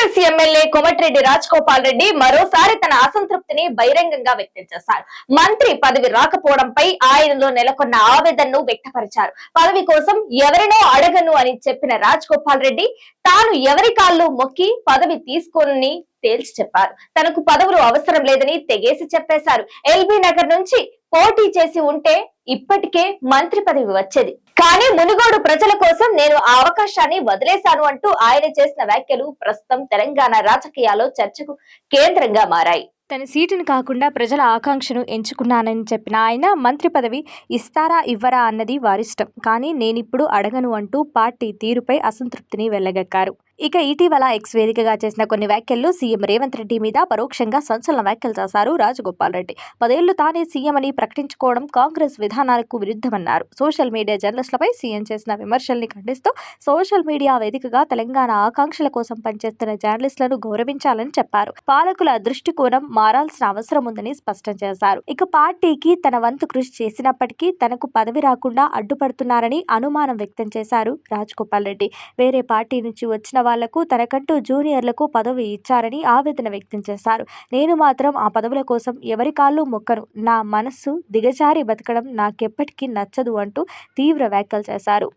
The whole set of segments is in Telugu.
కాంగ్రెస్ ఎమ్మెల్యే కోమటిరెడ్డి రాజగోపాల్ రెడ్డి మరోసారి తన అసంతృప్తిని బహిరంగంగా వ్యక్తం చేశారు. మంత్రి పదవి రాకపోవడంపై ఆయనలో నెలకొన్న ఆవేదనను వ్యక్తపరిచారు. పదవి కోసం ఎవరినో అడగను అని చెప్పిన రాజగోపాల్ రెడ్డి తాను ఎవరి కాళ్ళు మొక్కి పదవి తీసుకోనని తేల్చి చెప్పారు. తనకు పదవులు అవసరం లేదని తెగేసి చెప్పేశారు. ఎల్బీ నగర్ నుంచి పోటీ చేసి ఉంటే ఇప్పటికే మంత్రి పదవి వచ్చేది. కానీ మునుగోడు ప్రజల కోసం నేను ఆ అవకాశాన్ని వదిలేశాను అంటూ ఆయన చేసిన వ్యాఖ్యలు ప్రస్తుతం తెలంగాణ రాజకీయాల్లో చర్చకు కేంద్రంగా మారాయి. తన సీటును కాకుండా ప్రజల ఆకాంక్షను ఎంచుకున్నానని చెప్పిన ఆయన మంత్రి పదవి ఇస్తారా ఇవ్వరా అన్నది వారిష్టం. కానీ నేనిప్పుడు అడగను అంటూ పార్టీ తీరుపై అసంతృప్తిని వెళ్ళగక్కారు ఇక ఇటీవల ఎక్స్ వేదికగా చేసిన కొన్ని వ్యాఖ్యల్లో సీఎం రేవంత్ రెడ్డి మీద పరోక్షంగా సంచలన వ్యాఖ్యలు చేశారు రాజగోపాల్ రెడ్డి. పదేళ్ళు తానే సీఎం అని ప్రకటించుకోవడం కాంగ్రెస్ విధానాలకు విరుద్ధమన్నారు. సోషల్ మీడియా జర్నలిస్టులపై సీఎం చేసిన విమర్శల్ని ఖండిస్తూ సోషల్ మీడియా వేదికగా తెలంగాణ ఆకాంక్షల కోసం పనిచేస్తున్న జర్నలిస్టులను గౌరవించాలని చెప్పారు. పాలకుల దృష్టికోణం మారాల్సిన అవసరం ఉందని స్పష్టం చేశారు. ఇక పార్టీకి తన వంతు కృషి చేసినప్పటికీ తనకు పదవి రాకుండా అడ్డుపడుతున్నారని అనుమానం వ్యక్తం చేశారు రాజగోపాల్ రెడ్డి. వేరే పార్టీ నుంచి వచ్చిన వాళ్ళకు తనకంటూ జూనియర్లకు పదవి ఇచ్చారని ఆవేదన వ్యక్తం చేశారు. నేను మాత్రం ఆ పదవుల కోసం ఎవరి కాళ్ళు మొక్కను నా మనస్సు దిగజారి బతకడం నాకెప్పటికీ నచ్చదు అంటూ తీవ్ర వ్యాఖ్యలు చేశారు.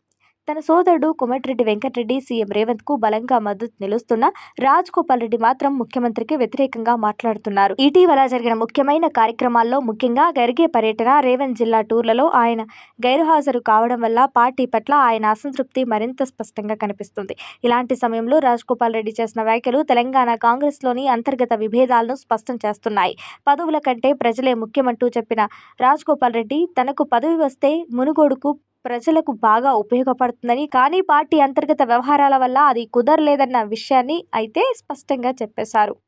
తన సోదరుడు కోమటిరెడ్డి వెంకటరెడ్డి సీఎం రేవంత్కు బలంగా మద్దతు నిలుస్తున్న రాజ్ గోపాల్ రెడ్డి మాత్రం ముఖ్యమంత్రికి వ్యతిరేకంగా మాట్లాడుతున్నారు. ఇటీవల జరిగిన ముఖ్యమైన కార్యక్రమాల్లో ముఖ్యంగా గరిగే పర్యటన రేవంత్ జిల్లా టూర్లలో ఆయన గైరుహాజరు కావడం వల్ల పార్టీ పట్ల ఆయన అసంతృప్తి మరింత స్పష్టంగా కనిపిస్తుంది. ఇలాంటి సమయంలో రాజ్ గోపాల్ రెడ్డి చేసిన వ్యాఖ్యలు తెలంగాణ కాంగ్రెస్లోని అంతర్గత విభేదాలను స్పష్టం చేస్తున్నాయి. పదవుల కంటే ప్రజలే ముఖ్యమంటూ చెప్పిన రాజ్ గోపాల్ రెడ్డి తనకు పదవి వస్తే మునుగోడుకు ప్రజలకు బాగా ఉపయోగపడుతుందని. కానీ పార్టీ అంతర్గత వ్యవహారాల వల్ల అది కుదరలేదన్న విషయాన్ని అయితే స్పష్టంగా చెప్పేశారు.